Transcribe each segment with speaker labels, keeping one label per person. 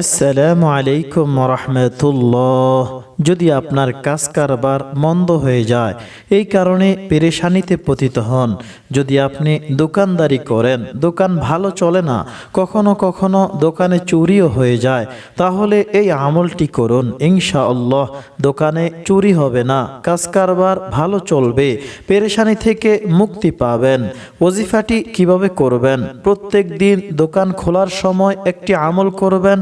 Speaker 1: আসসালামু আলাইকুম রহমতুল্লাহ যদি আপনার কাজ কারবার মন্দ হয়ে যায়, এই কারণে পেরেশানিতে পতিত হন। যদি আপনি দোকানদারি করেন, দোকান ভালো চলে না, কখনো কখনো দোকানে চুরিও হয়ে যায়, তাহলে এই আমলটি করুন। ইনশাআল্লাহ, দোকানে চুরি হবে না, কাজ কারবার ভালো চলবে, পেরেশানি থেকে মুক্তি পাবেন। ওজিফাটি কীভাবে করবেন? প্রত্যেক দিন দোকান খোলার সময় একটি আমল করবেন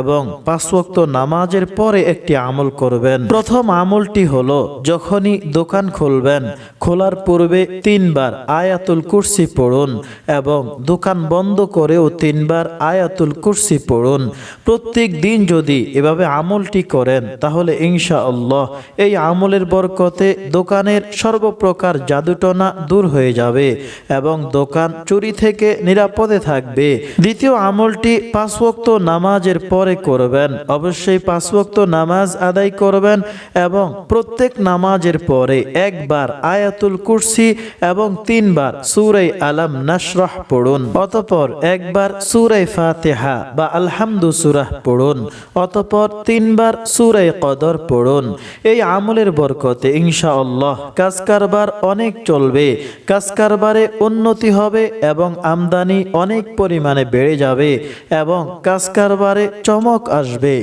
Speaker 1: এবং পাঁচ ওয়াক্ত নামাজের পরে একটি আমল করবেন। প্রথম আমলটি হলো, যখনই দোকান খুলবেন, খোলার পূর্বে তিনবার আয়াতুল কুরসি পড়ুন এবং দোকান বন্ধ করেও তিনবার আয়াতুল কুরসি পড়ুন। প্রত্যেক দিন যদি এভাবে আমলটি করেন, তাহলে ইনশা আল্লাহ এই আমলের বরকতে দোকানের সর্বপ্রকার জাদুটনা দূর হয়ে যাবে এবং দোকান চুরি থেকে নিরাপদে থাকবে। দ্বিতীয় আমলটি পাঁচ ওয়াক্ত নামাজের পরে করবেন। অবশ্যই পাঁচ ওয়াক্ত নামাজ আদায় করবেন এবং প্রত্যেক নামাজের পরে একবার আয়াতুল কুরসি এবং তিনবার সুরাই আলাম নাশরাহ পড়ুন। অতপর একবার সুরাই ফাতেহা বা আলহামদু সুরাহ পড়ুন। অতপর তিনবার সুরাই কদর পড়ুন। এই আমলের বরকতে ইনশাআল্লাহ কাজ কারবার অনেক চলবে কাজ কারবারে উন্নতি হবে এবং আমদানি অনেক পরিমাণে বেড়ে যাবে এবং কাজ কারবারে চমক আসবে।